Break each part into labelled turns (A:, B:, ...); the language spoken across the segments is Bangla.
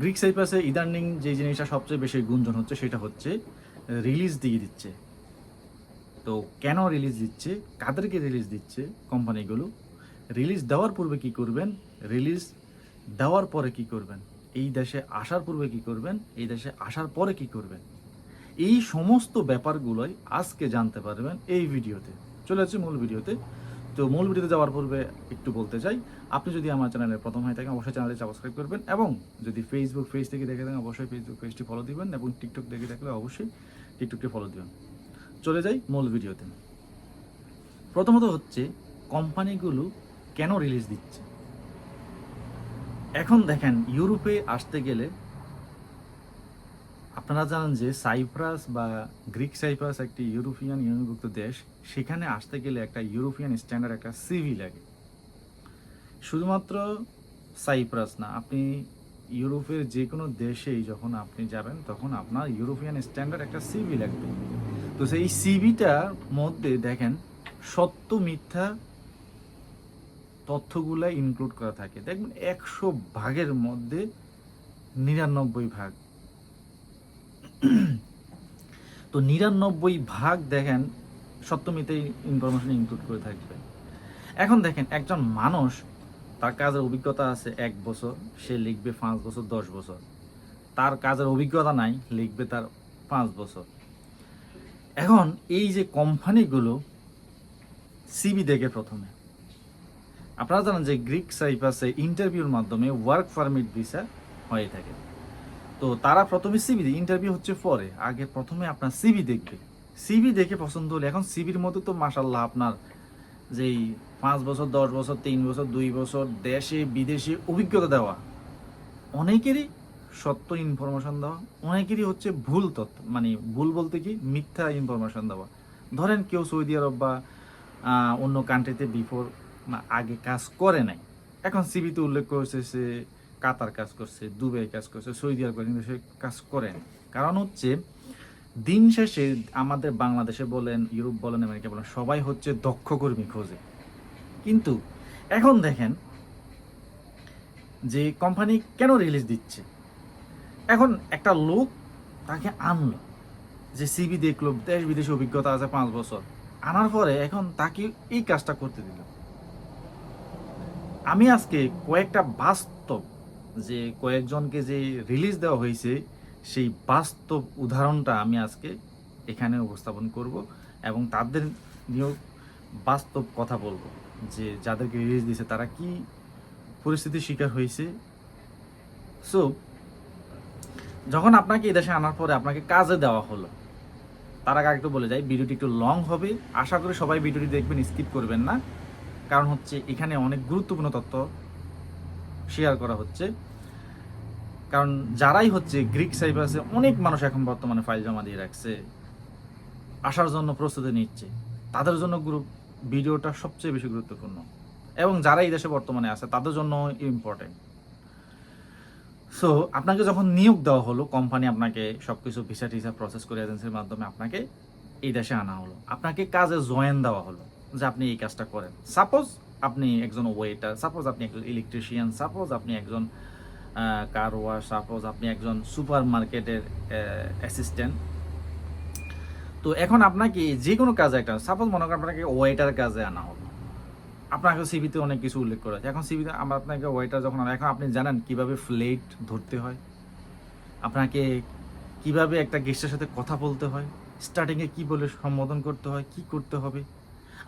A: গ্রিক সাইপাসে ইদানিং যে জিনিসটা সবচেয়ে বেশি গুঞ্জন হচ্ছে সেটা হচ্ছে রিলিজ দিয়ে দিচ্ছে। তো কেন রিলিজ দিচ্ছে? কাদেরকে রিলিজ দিচ্ছে কোম্পানিগুলো রিলিজ দেওয়ার পূর্বে কি করবেন? রিলিজ দেওয়ার পরে কি করবেন? এই দেশে আসার পূর্বে কি করবেন? এই দেশে আসার পরে কি করবেন? এই সমস্ত ব্যাপারগুলোই আজকে জানতে পারবেন এই ভিডিওতে। চলে যাচ্ছে মূল ভিডিওতে। তো মূল ভিডিওতে যাওয়ার পূর্বে একটু বলতে চাই আপনি যদি আমার চ্যানেলে প্রথম হয়ে থাকেন, অবশ্যই চ্যানেলটি সাবস্ক্রাইব করবেন এবং যদি ফেসবুক পেজ থেকে দেখে থাকেন, অবশ্যই ফেসবুক পেজটি ফলো দিবেন এবং টিকটক দেখে থাকলে অবশ্যই টিকটকটি ফলো দিবেন। চলে যাই মূল ভিডিওতে। প্রথমত হচ্ছে কোম্পানিগুলো কেন রিলিজ দিচ্ছে? এখন দেখেন, ইউরোপে আসতে গেলে আপনারা জানেন যে সাইপ্রাস বা গ্রিক সাইপ্রাস একটি ইউরোপিয়ান ইউনিভুক্ত দেশ, সেখানে আসতে গেলে একটা ইউরোপিয়ান স্ট্যান্ডার্ড, একটা সিভি লাগে। শুধুমাত্র সাইপ্রাস না, আপনি ইউরোপের যে কোনো দেশেই যখন আপনি যাবেন, তখন আপনার ইউরোপিয়ান স্ট্যান্ডার্ড একটা সিভি লাগবে। তো সেই সিভিটার মধ্যে দেখেন, সত্য, মিথ্যা তথ্যগুলা ইনক্লুড করা থাকে। দেখবেন একশো ভাগের মধ্যে নিরানব্বই ভাগ। তো নিরানব্বই ভাগ দেখেন সত্যমিতে ইনফরমেশন ইনক্লুড করে থাকবে। এখন দেখেন, একজন মানুষ তার কাজের অভিজ্ঞতা আছে এক বছর, সে লিখবে পাঁচ বছর, দশ বছর। তার কাজের অভিজ্ঞতা নাই, লিখবে তার পাঁচ বছর। এখন এই যে কোম্পানিগুলো সিবি দেখে প্রথমে। আপনারা জানেন যে গ্রিক সাইপাসে ইন্টারভিউর মাধ্যমে ওয়ার্ক পারমিট ভিসা হয়ে থাকে। তো তারা প্রথমে সিবি ইন্টারভিউ হচ্ছে পরে। আগে প্রথমে আপনার সিবি দেখবে। সিবি দেখে পছন্দ হলে এখন সিবির মধ্যে তো মাসাল্লাহ আপনার যেই পাঁচ বছর, দশ বছর, তিন বছর, দুই বছর দেশে, বিদেশে অভিজ্ঞতা দেওয়া, অনেকেরই সত্য ইনফরমেশন দেওয়া, অনেকেরই হচ্ছে ভুল তথ্য মানে ভুল বলতে কি? মিথ্যা ইনফরমেশন দেওয়া। ধরেন কেউ সৌদি আরব বা অন্য কান্ট্রিতে বিফোর আগে কাজ করে নাই। এখন সিবিতে উল্লেখ করেছে সে কাতার কাজ করছে, দুবাই কাজ করছে, সৌদি আরব কিন্তু সে কাজ করে কারণ হচ্ছে দিন শেষে আমাদের বাংলাদেশে বলেন, ইউরোপ বলেন, আমেরিকা বলেন, সবাই হচ্ছে দক্ষ কর্মী খোঁজে। কিন্তু এখন দেখেন যে কোম্পানি কেন রিলিজ দিচ্ছে? এখন একটা লোক তাকে আনলো, যে সিবি দেখল, দেশ বিদেশে অভিজ্ঞতা আছে পাঁচ বছর। আনার পরে এখন তাকে এই কাজটা করতে দিল। আমি আজকে কয়েকটা বাস্তব, যে কয়েকজনকে যে রিলিজ দেওয়া হয়েছে সেই বাস্তব উদাহরণটা আমি আজকে এখানে উপস্থাপন করব এবং তাদের নিয়েও বাস্তব কথা বলব যে যাদেরকে রিলিজ দিয়েছে তারা কি পরিস্থিতির শিকার হয়েছে। সো যখন আপনাকে এই দেশে আনার পরে আপনাকে কাজে দেওয়া হলো, তার আগে একটু বলে যাই, ভিডিওটি একটু লং হবে। আশা করি সবাই ভিডিওটি দেখবেন স্কিপ করবেন না। কারণ হচ্ছে এখানে অনেক গুরুত্বপূর্ণ তথ্য শেয়ার করা হচ্ছে। কারণ যারাই হচ্ছে গ্রিক সাইপ্রাসে অনেক মানুষ এখন বর্তমানে ফাইল জমা দিয়ে রাখছে, আসার জন্য প্রস্তুতি নিচ্ছে। তাদের জন্য গ্রুপ ভিডিওটা সবচেয়ে বেশি গুরুত্বপূর্ণ। এবং যারা এই দেশে বর্তমানে আছে, তাদের জন্য ইম্পর্টেন্ট সো আপনাকে যখন নিয়োগ দেওয়া হলো কোম্পানি আপনাকে সবকিছু ভিসা টিসা প্রসেস করে এজেন্সির মাধ্যমে আপনাকে এই দেশে আনা হলো। আপনাকে কাজে জয়েন দেওয়া হলো যে আপনি এই কাজটা করেন। সাপোজ আপনি একজন ওয়েটার সাপোজ আপনি একজন ইলেকট্রিশিয়ান সাপোজ আপনি একজন কার ওয়াশ সাপোজ আপনি একজন সুপার মার্কেটের অ্যাসিস্ট্যান্ট তো এখন আপনাকে যে কোনো কাজে একটা সাপোজ মনে করেন আপনাকে ওয়েটার কাজে আনা হলো। আপনাকে সিবিতে অনেক কিছু উল্লেখ করা আছে। এখন সিবিতে আমরা আপনাকে ওয়েটার যখন এখন আপনি জানেন কীভাবে ফ্লেট ধরতে হয়। আপনাকে কীভাবে একটা গেস্টের সাথে কথা বলতে হয়। স্টার্টিংয়ে কি বলে সম্বোধন করতে হয়, কি করতে হবে।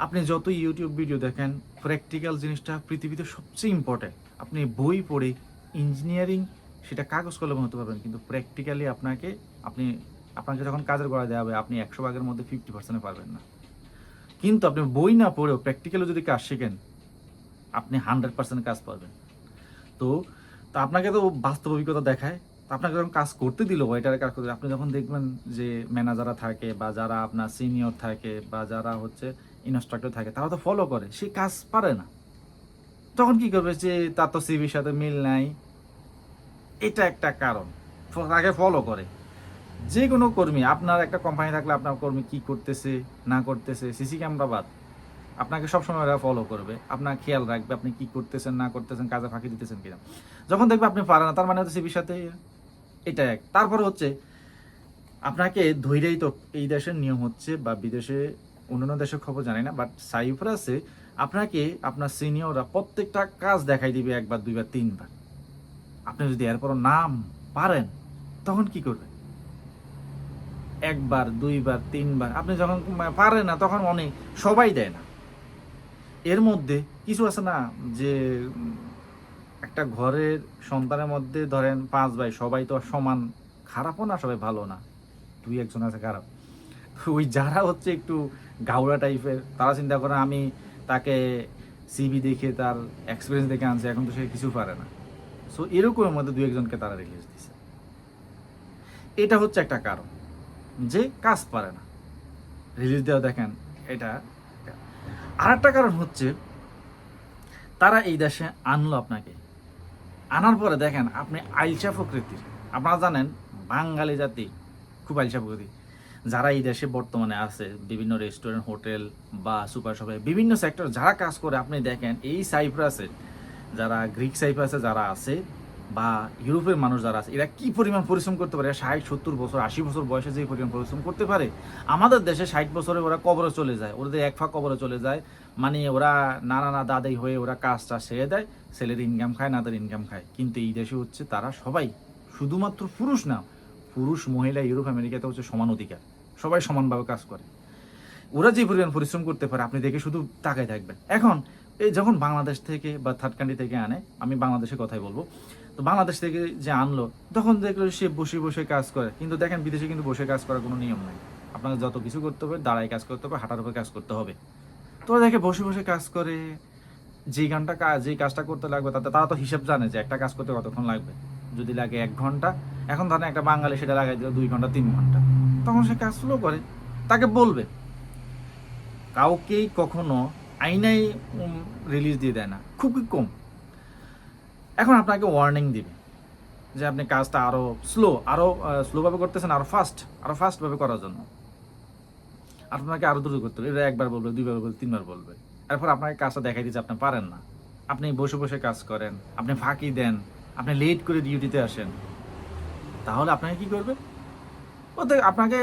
A: আপনি যত ইউটিউব ভিডিও দেখেন প্র্যাকটিক্যাল জিনিসটা পৃথিবীতে সবচেয়ে ইম্পর্ট্যান্ট আপনি বই পড়ে ইঞ্জিনিয়ারিং সেটা কাগজ কলমে হতে পারবেন, কিন্তু প্র্যাকটিক্যালি আপনাকে, আপনি, আপনাকে যখন কাজের গড়া দেওয়া হবে, আপনি একশো ভাগের মধ্যে ফিফটি পার্সেন্টে পারবেন না। কিন্তু আপনি বই না পড়েও প্র্যাকটিক্যালি যদি কাজ শেখেন, আপনি হান্ড্রেড পার্সেন্ট কাজ পাবেন। তো, তা আপনাকে তো বাস্তব অভিজ্ঞতা দেখায়, তো আপনাকে যখন কাজ করতে দিল ওয়েটারের কাজ করতে, আপনি যখন দেখবেন যে ম্যানেজাররা থাকে বা যারা আপনার সিনিয়র থাকে বা যারা হচ্ছে ইনস্ট্রাক্টর থাকে, তারা তো ফলো করে, সে কাজ পারে না। তখন কি করবে যে, তার তো সিভির সাথে মিল নাই। এটা একটা কারণ। তাকে ফলো করে। যে কোনো কর্মী, আপনার একটা কোম্পানি থাকলে আপনার কর্মী কি করতেছে, না করতেছে সিসি ক্যামেরা বাদ। আপনাকে সবসময় ওরা ফলো করবে। আপনার খেয়াল রাখবে আপনি কি করতেছেন, না করতেছেন, কাজে ফাঁকি দিতেছেন কিনা। যখন দেখবে আপনি পারেন না, তার মানে হচ্ছে সিবির সাথে এটা এক। তারপরে হচ্ছে, আপনাকে ধৈর্যই তো এই দেশের নিয়ম হচ্ছে বা বিদেশে অন্যান্য দেশের খবর জানি না বাট সাইপ্রাসে আপনাকে আপনার সিনিয়ররা প্রত্যেকটা কাজ দেখাই দিবে একবার, দুইবার, তিনবার। আপনি যদি এরপর নাম পারেন, তখন কি করবেন? একবার, দুইবার, তিনবার, আপনি যখন পারেন না, তখন অনেক, সবাই দেয় না। এর মধ্যে কিছু আছে না, যে একটা ঘরের সন্তানের মধ্যে ধরেন পাঁচ ভাই, সবাই তো সমান খারাপও না, সবাই ভালো না। দুই একজন আছে খারাপ। ওই যারা হচ্ছে একটু গাউড়া টাইপের তারা চিন্তা করে আমি তাকে সিবি দেখে তার এক্সপিরিয়েন্স দেখে আনছে, এখন তো সে কিছু পারে না। সো এরকমের মধ্যে দু একজনকে তারা রিলিজ দিছে। এটা হচ্ছে একটা কারণ যে কাজ পারে না। রিলিজ দেওয়া দেখেন, এটা আর একটা কারণ হচ্ছে তারা এই দেশে আনলো আপনাকে। আনার পরে দেখেন, আপনি আইলসা প্রকৃতির আপনারা জানেন, বাঙালি জাতি, খুব আইলসা প্রকৃতি যারা এই দেশে বর্তমানে আছে, বিভিন্ন রেস্টুরেন্ট হোটেল বা সুপার শপে বিভিন্ন সেক্টর যারা কাজ করে, আপনি দেখেন এই সাইপ্রাসে যারা, গ্রিক সাইপ্রাসে যারা আছে বা ইউরোপের মানুষ যারা আছে, এরা কি পরিমাণ পরিশ্রম করতে পারে? ষাট, সত্তর বছর, আশি বছর বয়সে যে পরিমাণ পরিশ্রম করতে পারে? আমাদের দেশে ষাট বছরে ওরা কবরে চলে যায়, ওদের এক ফাঁক কবরে চলে যায়। মানে ওরা নানা না দাদাই হয়ে ওরা কাজটা সেরে দেয়, ছেলের ইনকাম খায় নাদের ইনকাম খায়। কিন্তু এই দেশে হচ্ছে তারা সবাই, শুধুমাত্র পুরুষ না পুরুষ, মহিলা, ইউরোপ, আমেরিকাতে হচ্ছে সমান অধিকার। সবাই সমানভাবে কাজ করে। ওরা যে পরিমাণ পরিশ্রম করতে পারে, আপনি দেখে শুধু তাকায় থাকবেন। এখন, এই যখন বাংলাদেশ থেকে বা থার্ড কান্ট্রি থেকে আনে, আমি বাংলাদেশের কথাই বলব, তো বাংলাদেশ থেকে যে আনলো, তখন দেখল সে বসে বসে কাজ করে। কিন্তু দেখেন, বিদেশে কিন্তু বসে কাজ করার কোনো নিয়ম নাই। আপনাকে যত কিছু করতে হবে, দাঁড়ায় কাজ করতে হবে, হাঁটার উপর কাজ করতে হবে। তো দেখে বসে বসে কাজ করে। যে গানটা কাজ যেই কাজটা করতে লাগবে, তাতে তারা তো হিসাব জানে যে একটা কাজ করতে কতক্ষণ লাগবে। যদি লাগে এক ঘণ্টা এখন ধরেন একটা বাঙালি সেটা লাগাই দিল দুই ঘণ্টা, তিন ঘণ্টা। তখন সে কাজ স্লো করে, তাকে বলবে। কাউকেই কখনো আইনাই রিলিজ দিয়ে দেয় না, খুবই কম। এখন আপনাকে ওয়ার্নিং দিবে যে আপনি কাজটা আরও স্লো আরও স্লোভাবে করতেছেন, আরও ফাস্ট আরও ফাস্ট ভাবে করার জন্য। আপনাকে আরও দ্রুত করতে হবে। এটা একবার বলবে, দুইবার বলবে, তিনবার বলবে। এরপর আপনাকে কাজটা দেখাই দিচ্ছে, আপনি পারেন না। আপনি বসে বসে কাজ করেন, আপনি ফাঁকি দেন, আপনি লেট করে ডিউটিতে আসেন। তাহলে আপনাকে কি করবে? ও তো আপনাকে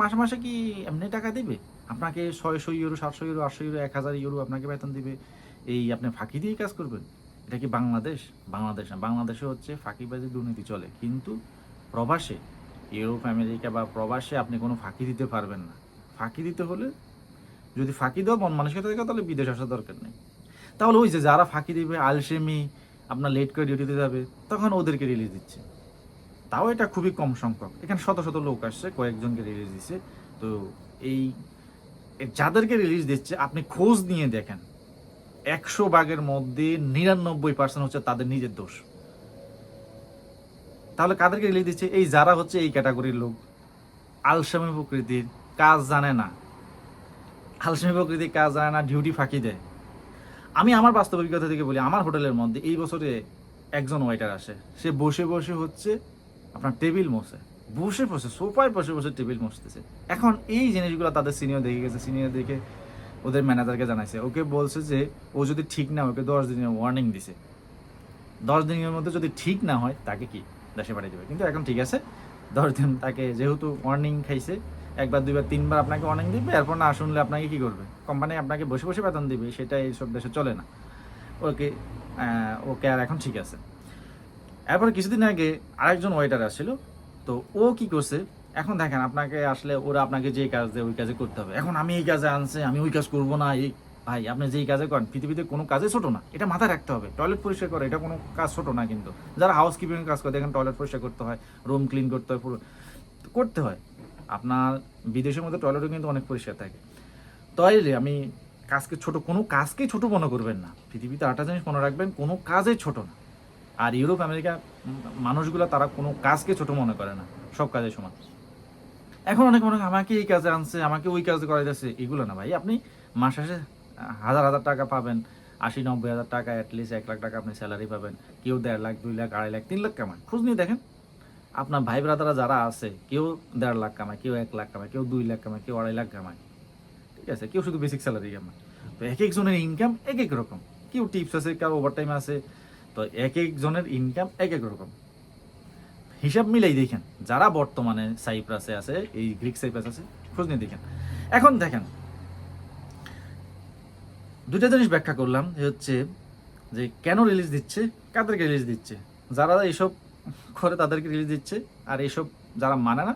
A: মাসে মাসে কি এমনি টাকা দিবে? আপনাকে ছয়শো ইউরো, সাতশো ইউরো, আটশো ইউরো, এক হাজার ইউরো আপনাকে বেতন দিবে। এই আপনি ফাঁকি দিয়ে কাজ করবেন। এটা কি বাংলাদেশ? বাংলাদেশ না, বাংলাদেশে হচ্ছে ফাঁকিবাজি দুর্নীতি চলে। কিন্তু প্রবাসে, ইউরোপ, আমেরিকা বা প্রবাসে আপনি কোনো ফাঁকি দিতে পারবেন না। ফাঁকি দিতে হলে যদি ফাঁকি দেওয়া মন মানসিকতা থাকে তাহলে বিদেশ আসার দরকার নেই। তাহলে ওই যে যারা ফাঁকি দিবে, আলসেমি, আপনার লেট করে ডিউটিতে যাবে, তখন ওদেরকে রিলিজ দিচ্ছে। তাও এটা খুবই কম সংখ্যক। এখানে শত শত লোক আসছে, কয়েকজনকে রিলিজ দিচ্ছে তো এই যাদেরকে রিলিজ দিচ্ছে, আপনি খোঁজ নিয়ে দেখেন। একশো ভাগের মধ্যে নিরানব্বই পার্সেন্ট হচ্ছে তাদের নিজের দোষ। তাহলে কাদেরকে রিলিজ দিচ্ছে? এই যারা হচ্ছে এই ক্যাটাগরির লোক। আলসামি প্রকৃতির কাজ জানে না। আলসামি প্রকৃতির কাজ জানে না ডিউটি ফাঁকি দেয়। আমি আমার বাস্তব অভিজ্ঞতা থেকে বলি, আমার হোটেলের মধ্যে এই বছরে একজন ওয়েটার আসে। সে বসে বসে হচ্ছে আপনার টেবিল মোছে, বসে বসে, সোফায় বসে বসে টেবিল মুছতেছে। এখন এই জিনিসগুলো তাদের সিনিয়র দেখে গেছে সিনিয়র দেখে ওদের ম্যানেজারকে জানাইছে। ওকে বলছে যে, ও যদি ঠিক না ওকে দশ দিনের ওয়ার্নিং দিছে। দশ দিনের মধ্যে যদি ঠিক না হয়, তাকে কি? দেশে পাঠিয়ে দেবে। কিন্তু এখন ঠিক আছে, দশ দিন তাকে যেহেতু ওয়ার্নিং খাইছে, একবার, দুইবার, তিনবার আপনাকে ওয়ার্নিং দিবে, এরপর না শুনলে আপনাকে কি করবে? কোম্পানি আপনাকে বসে বসে বেতন দিবে সেটা এইসব দেশে চলে না। ওকে ওকে আর এখন ঠিক আছে। এরপর কিছুদিন আগে আরেকজন ওয়েটার আসছিল, তো ও কি করছে? এখন দেখেন আপনাকে আসলে ওরা আপনাকে যে কাজ দেয় ওই কাজে করতে হবে। এখন আমি এই কাজে আনছে, আমি ওই কাজ করব না, এই ভাই, আপনি যেই কাজে করেন, পৃথিবীতে কোনো কাজে ছোটো না। এটা মাথায় রাখতে হবে। টয়লেট পরিষ্কার করে, এটা কোনো কাজ ছোট না কিন্তু। যারা হাউস কিপিং কাজ করে, দেখেন টয়লেট পরিষ্কার করতে হয় রুম ক্লিন করতে হয়, পুরো করতে হয়। আপনার বিদেশের মধ্যে টয়লেটও কিন্তু অনেক পরিষ্কার থাকে। তাইলে আমি কাজকে ছোট কোনো কাজকেই ছোট মনে করবেন না। পৃথিবীতে আটটা জিনিস মনে রাখবেন, কোনো কাজেই ছোট না। আর ইউরোপ, আমেরিকা মানুষগুলো তারা কোনো কাজকে ছোট মনে করে না, সব কাজে সমান। এখন অনেক মনে আমাকে এই কাজে আনছে, আমাকে ওই কাজে যাচ্ছে এগুলো না ভাই, আপনি মাস শেষে হাজার হাজার টাকা পাবেন, আশি, নব্বই হাজার টাকা অ্যাটলিস্ট এক লাখ টাকা আপনি স্যালারি পাবেন। কেউ দেড় লাখ, দুই লাখ, আড়াই লাখ, তিন লাখ কামায়। খোঁজ নিয়ে দেখেন, আপনার ভাই ব্রাদারা যারা আছে, কেউ দেড় লাখ কামায়, কেউ এক লাখ কামায়, কেউ দুই লাখ কামায়, কেউ আড়াই লাখ কামায়। ঠিক আছে, কেউ শুধু বেসিক স্যালারি কামায়। তো এক একজনের ইনকাম এক এক রকম। কেউ টিপস আছে কারও ওভারটাইম আছে তো এক একজনের ইনকাম এক এক রকম। হিসাব মিলাই দেখেন, যারা বর্তমানে সাইপ্রাসে আছে, এই গ্রিক সাইপ্রাস আছে, খোঁজ নিয়ে দেখেন। এখন দেখেন দুটা জিনিস ব্যাখ্যা করলাম যে হচ্ছে যে কেন রিলিজ দিচ্ছে, কাদেরকে রিলিজ দিচ্ছে? যারা এইসব করে তাদেরকে রিলিজ দিচ্ছে, আর এইসব যারা মানে না,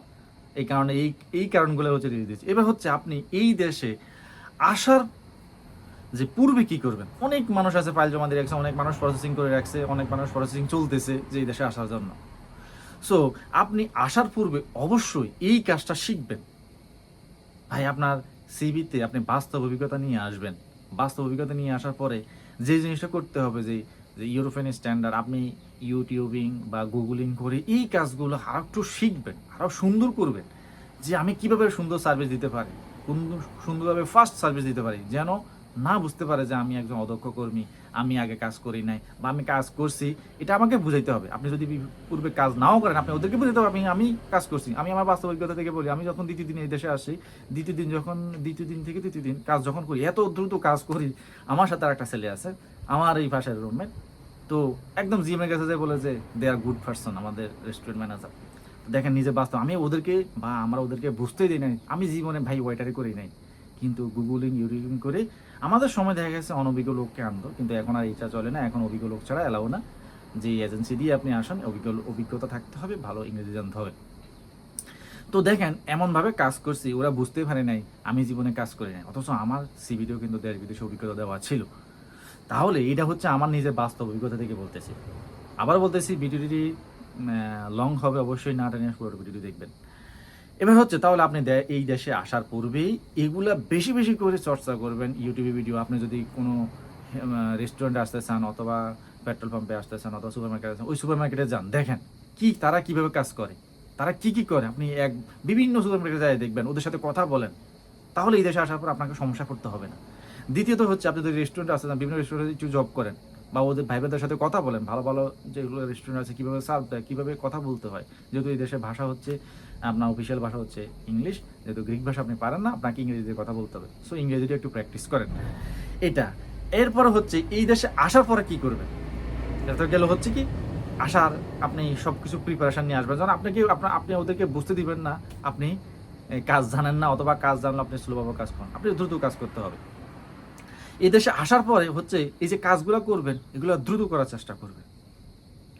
A: এই কারণে এই এই কারণগুলো হচ্ছে রিলিজ দিচ্ছে। এবার হচ্ছে আপনি এই দেশে আসার যে পূর্বে কি করবেন? অনেক মানুষ আছে ফাইল জমা দিয়ে রাখছে, অনেক মানুষ প্রসেসিং করে রাখছে, অনেক মানুষ প্রসেসিং চলতেছে যে এই দেশে আসার জন্য। সো আপনি আসার পূর্বে অবশ্যই এই কাজটা শিখবেন। ভাই, আপনার সিবিতে আপনি বাস্তব অভিজ্ঞতা নিয়ে আসবেন। বাস্তব অভিজ্ঞতা নিয়ে আসার পরে যে জিনিসটা করতে হবে যে যে ইউরোপিয়ান স্ট্যান্ডার্ড আপনি ইউটিউবিং বা গুগলিং করে এই কাজগুলো আরও একটু শিখবেন, আরও সুন্দর করবেন যে আমি কীভাবে সুন্দর সার্ভিস দিতে পারি সুন্দরভাবে ফার্স্ট সার্ভিস দিতে পারি। যেন না বুঝতে পারে যে আমি একজন অদক্ষ কর্মী, আমি আগে কাজ করি নাই বা আমি কাজ করছি, এটা আমাকে বুঝাইতে হবে। আপনি যদি পূর্বে কাজ নাও করেন, আপনি ওদেরকে বুঝাইতে হবে, আমি আমি কাজ করছি। আমি আমার বাস্তব অভিজ্ঞতা থেকে বলি, আমি যখন দ্বিতীয় দিন এই দেশে আসি, দ্বিতীয় দিন যখন, দ্বিতীয় দিন থেকে তৃতীয় দিন কাজ যখন করি, এত দ্রুত কাজ করি, আমার সাথে আর একটা ছেলে আছে, আমার এই ভাষার রুমমেট তো একদম জিএমের কাছে যে বলে যে দে আর গুড পার্সন আমাদের রেস্টুরেন্ট ম্যানেজার দেখেন নিজে বাস্তব, আমি ওদেরকে বা আমরা ওদেরকে বুঝতেই দিই নাই। আমি জীবনে ভাই ওয়েটারে করি নাই। কিন্তু গুগলিং ইউটিউবিং করে আমাদের সময় দেখা গেছে অনভিজ্ঞ লোককে আনতো কিন্তু এখন আর এটা চলে না, এখন অভিজ্ঞ লোক ছাড়া এলাও না। যে এজেন্সি দিয়ে আপনি আসেন, অভিজ্ঞ অভিজ্ঞতা থাকতে হবে, ভালো ইংরেজি জানতে হবে। তো দেখেন, এমনভাবে কাজ করছি, ওরা বুঝতেই পারে নাই, আমি জীবনে কাজ করি নাই, অথচ আমার সিভিতেও কিন্তু দেশ বিদেশে অভিজ্ঞতা দেওয়া ছিল। তাহলে এটা হচ্ছে আমার নিজের বাস্তব অভিজ্ঞতা থেকে বলতেছি। আবার বলতেছি, ভিডিওটি লং হবে, অবশ্যই না টেনে পুরো ভিডিওটি দেখবেন। এবার হচ্ছে, তাহলে আপনি এই দেশে আসার পূর্বেই এগুলা বেশি বেশি করে চর্চা করবেন। ইউটিউবে ভিডিও, আপনি যদি কোনো রেস্টুরেন্টে আসতে চান অথবা পেট্রোল পাম্পে আসতে চান অথবা সুপার মার্কেটে ওই সুপার মার্কেটে যান। দেখেন, কি, তারা কীভাবে কাজ করে? তারা কি কি করে? আপনি এক, বিভিন্ন সুপার মার্কেটে যাই দেখবেন, ওদের সাথে কথা বলেন। তাহলে এই দেশে আসার পর আপনাকে সমস্যা করতে হবে না। দ্বিতীয়ত হচ্ছে, আপনি যদি রেস্টুরেন্টে আসতে চান, বিভিন্ন রেস্টুরেন্টে কিছু জব করেন বা ওদের ভাইবাদের সাথে কথা বলেন, ভালো ভালো যেগুলো রেস্টুরেন্ট আছে, কীভাবে সার্ভ দেয়, কীভাবে কথা বলতে হয়। যেহেতু এই দেশের ভাষা হচ্ছে, আপনার অফিসিয়াল ভাষা হচ্ছে ইংলিশ যেহেতু গ্রিক ভাষা আপনি পারেন না, আপনাকে ইংরেজিতে কথা বলতে হবে। সো ইংরেজিটা একটু প্র্যাকটিস করেন। এটা, এরপরে হচ্ছে এই দেশে আসার পরে কি করবেন? এটা তো গেল হচ্ছে কি, আসার আপনি সব কিছু প্রিপারেশন নিয়ে আসবেন। যখন আপনাকে, আপনার, আপনি ওদেরকে বুঝতে দিবেন না, আপনি কাজ জানেন না, অথবা কাজ জানলে আপনি স্লোভাবে কাজ করেন। আপনি দ্রুত কাজ করতে হবে। এই দেশে আসার পরে হচ্ছে এই যে কাজগুলো করবেন, এগুলো দ্রুত করার চেষ্টা করবেন।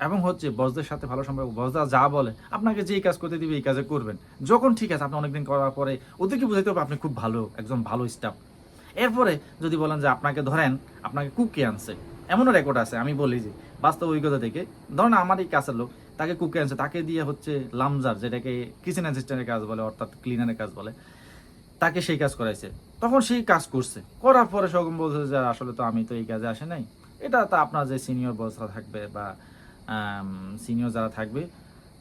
A: এবং হচ্ছে বসদের সাথে ভালো সম্পর্ক বসদা যা বলে, আপনাকে যেই কাজ করতে দিবে এই কাজে করবেন। যখন ঠিক আছে, আপনি অনেকদিন করার পরে ওদেরকে বুঝাইতে হবে আপনি খুব ভালো, একজন ভালো স্টাফ এরপরে যদি বলেন যে আপনাকে ধরেন, আপনাকে কুকে আনছে, এমনও রেকর্ড আছে, আমি বলি যে, বাস্তব অভিজ্ঞতা থেকে, ধরেন আমার এই কাছের লোক, তাকে কুকে আনছে, তাকে দিয়ে হচ্ছে লামজার, যেটাকে কিচেন অ্যাসিস্ট্যান্টের কাজ বলে, অর্থাৎ ক্লিনারের কাজ বলে, তাকে সেই কাজ করাইছে। তখন সেই কাজ করছে। করার পরে সগম বলছে যে আসলে তো আমি তো এই কাজে আসে নাই। এটা তো আপনার যে সিনিয়র বসরা থাকবে বা সিনিয়র যারা থাকবে,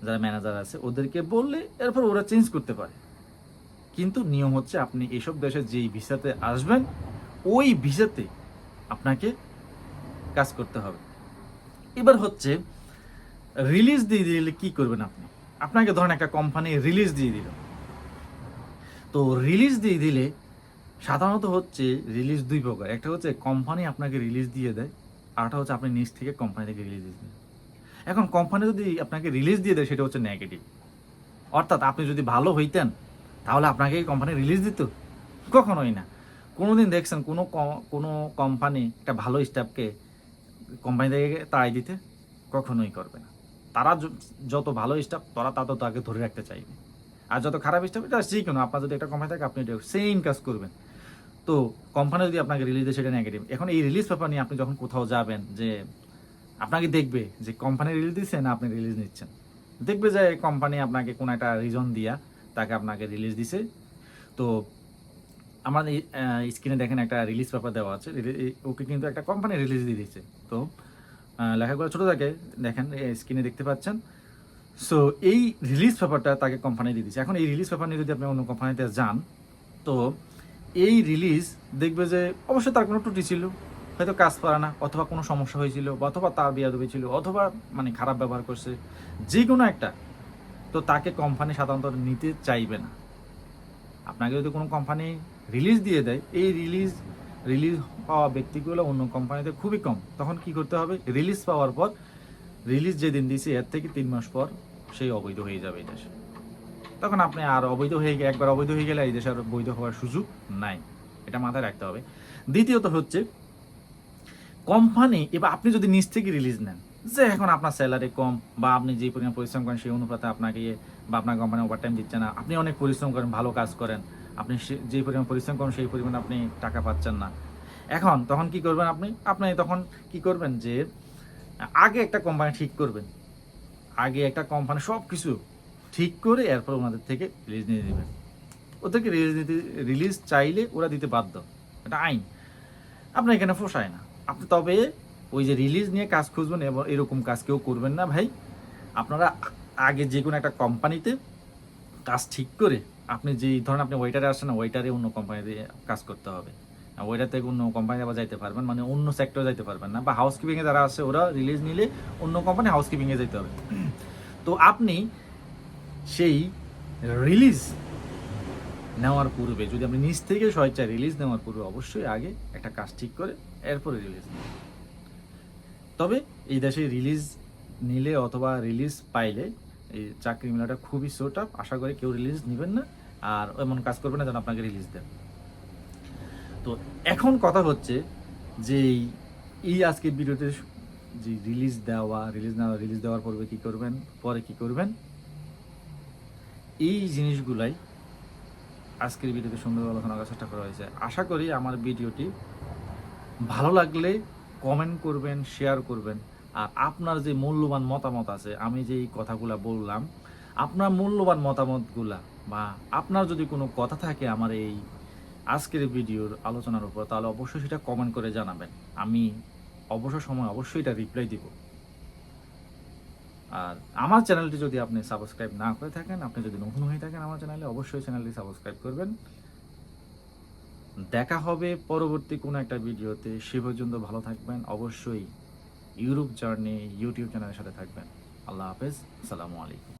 A: যারা ম্যানেজার আছে, ওদেরকে বললে এরপর ওরা চেঞ্জ করতে পারে। কিন্তু নিয়ম হচ্ছে আপনি এসব দেশে যেই ভিসাতে আসবেন, ওই ভিসাতে আপনাকে কাজ করতে হবে। এবার হচ্ছে রিলিজ দিয়ে দিলে কি করবেন আপনি? আপনাকে ধরেন একটা কোম্পানি রিলিজ দিয়ে দিল। তো রিলিজ দিয়ে দিলে সাধারণত হচ্ছে রিলিজ দুই প্রকার। একটা হচ্ছে কোম্পানি আপনাকে রিলিজ দিয়ে দেয় আরটা হচ্ছে আপনি নিজ থেকে কোম্পানি থেকে রিলিজ দেন। এখন কোম্পানি যদি আপনাকে রিলিজ দিয়ে দেয়, সেটা হচ্ছে নেগেটিভ অর্থাৎ আপনি যদি ভালো হইতেন, তাহলে আপনাকে কোম্পানি রিলিজ দিত? কখনোই না। কোনোদিন দেখছেন কোনো কোনো কোম্পানি একটা ভালো স্টাফকে কোম্পানি থেকে তাড়াই দিতে? কখনোই করবে না। তারা যত ভালো স্টাফ তারা তত তাকে ধরে রাখতে চাইবে। আর যত খারাপ স্টাফ এটা যে কোনো, আপনার যদি একটা কোম্পানি থাকে, আপনি সেম কাজ করবেন। তো কোম্পানি যদি আপনাকে রিলিজ দেয়, সেটা নেগেটিভ এখন এই রিলিজ পেপার নিয়ে আপনি যখন কোথাও যাবেন, যে আপনাকে দেখবে যে কোম্পানি রিলিজ দিচ্ছে না আপনি রিলিজ নিচ্ছেন। দেখবে যে কোম্পানি আপনাকে কোনো একটা রিজন দিয়া তাকে আপনাকে রিলিজ দিছে। তো আমার স্ক্রিনে দেখেন একটা রিলিজ পেপার দেওয়া আছে। ওকে কিন্তু একটা কোম্পানি রিলিজ দিয়ে দিচ্ছে তো লেখাগুলো ছোটো থাকে। দেখেন স্ক্রিনে দেখতে পাচ্ছেন। সো এই রিলিজ পেপারটা তাকে কোম্পানি দিয়ে দিচ্ছে এখন এই রিলিজ পেপার নিয়ে যদি আপনি অন্য কোম্পানিতে যান, তো এই রিলিজ দেখবে যে অবশ্যই তার কোনো ত্রুটি ছিল। হয়তো কাজ পারে না, অথবা কোনো সমস্যা হয়েছিল অথবা তার বিয়াদবি ছিল, অথবা মানে খারাপ ব্যবহার করছে। যে কোনো একটা। তো তাকে কোম্পানি সাধারণত নিতে চাইবে না। আপনাকে যদি কোনো কোম্পানি রিলিজ দিয়ে দেয়, এই রিলিজ রিলিজ পাওয়া ব্যক্তিগুলো অন্য কোম্পানিতে খুবই কম। তখন কি করতে হবে? রিলিজ পাওয়ার পর রিলিজ যেদিন দিয়েছে এর থেকে তিন মাস পর সেই অবৈধ হয়ে যাবে এই দেশে। তখন আপনি আর অবৈধ হয়ে গেলে একবার অবৈধ হয়ে গেলে এই দেশে আর বৈধ হওয়ার সুযোগ নাই। এটা মাথায় রাখতে হবে। দ্বিতীয়ত হচ্ছে কোম্পানি এবার আপনি যদি নিজ থেকে রিলিজ নেন, যে এখন আপনার স্যালারি কম বা আপনি যে পরিমাণ পরিশ্রম করেন সেই অনুপাতে আপনাকে ইয়ে বা আপনার কোম্পানি ওভারটাইম দিচ্ছে না, আপনি অনেক পরিশ্রম করেন, ভালো কাজ করেন, আপনি যে পরিমাণ পরিশ্রম করেন সেই পরিমাণ আপনি টাকা পাচ্ছেন না। এখন তখন কি করবেন আপনি? আপনি তখন কি করবেন যে আগে একটা কোম্পানি ঠিক করবেন। আগে একটা কোম্পানি সব কিছু ঠিক করে এরপর ওনাদের থেকে রিলিজ নিয়ে নেবেন। ওদেরকে রিলিজ নিতে রিলিজ চাইলে ওরা দিতে বাধ্য। এটা আইন। আপনার এখানে পোষায় না। আপনি তবে ওই যে রিলিজ নিয়ে কাজ খুঁজবেন এবং এরকম কাজ কেউ করবেন না ভাই। আপনারা আগে যে কোনো একটা কোম্পানিতে কাজ ঠিক করে আপনি যে, ধরেন আপনি ওয়েটারে আসেন ওয়েটারে অন্য কোম্পানিতে কাজ করতে হবে। থেকে অন্য কোম্পানি আবার যাইতে পারবেন মানে অন্য সেক্টরে যাইতে পারবেন না। বা হাউসকিপিংয়ে যারা আছে, ওরা রিলিজ নিলে অন্য কোম্পানি হাউসকিপিংয়ে যেতে হবে। তো আপনি সেই রিলিজ নেওয়ার পূর্বে, যদি আপনি নিজ থেকে স্বেচ্ছায় রিলিজ নেওয়ার পূর্বে অবশ্যই আগে একটা কাজ ঠিক করে, এরপরে রিলিজ তবে এই দেশে রিলিজ নিলে অথবা রিলিজ পাইলে এই চাকরি মেলাটা খুবই শোট আপ আশা করি কেউ রিলিজ নেবেন না। আর এমন কাজ করবে না যেন আপনাকে রিলিজ তো এখন কথা হচ্ছে যে এই- আজকে ভিডিওতে যে রিলিজ দেওয়া রিলিজ না রিলিজ দেওয়ার পূর্বে কি করবেন, পরে কি করবেন, এই জিনিসগুলাই আজকের ভিডিওতে সুন্দর আলোচনা করার চেষ্টা করা হয়েছে। আশা করি আমার ভিডিওটি ভালো লাগলে কমেন্ট করবেন শেয়ার করবেন। আর আপনার যে মূল্যবান মতামত আছে, আমি যে এই কথাগুলা বললাম, আপনার মূল্যবান মতামতগুলা বা আপনার যদি কোনো কথা থাকে আমার এই আজকের ভিডিওর আলোচনার উপর, তাহলে অবশ্যই সেটা কমেন্ট করে জানাবেন। আমি অবসর সময় অবশ্যই এটা রিপ্লাই দিব। আর আমার চ্যানেলটি যদি আপনি সাবস্ক্রাইব না করে থাকেন, আপনি যদি নতুন হয়ে থাকেন আমার চ্যানেলে অবশ্যই চ্যানেলটি সাবস্ক্রাইব করবেন। দেখা হবে পরবর্তী কোনো একটা ভিডিওতে। সে পর্যন্ত ভালো থাকবেন। অবশ্যই ইউরোপ জার্নি ইউটিউব চ্যানেলের সাথে থাকবেন। আল্লাহ হাফেজ। আসসালামু আলাইকুম।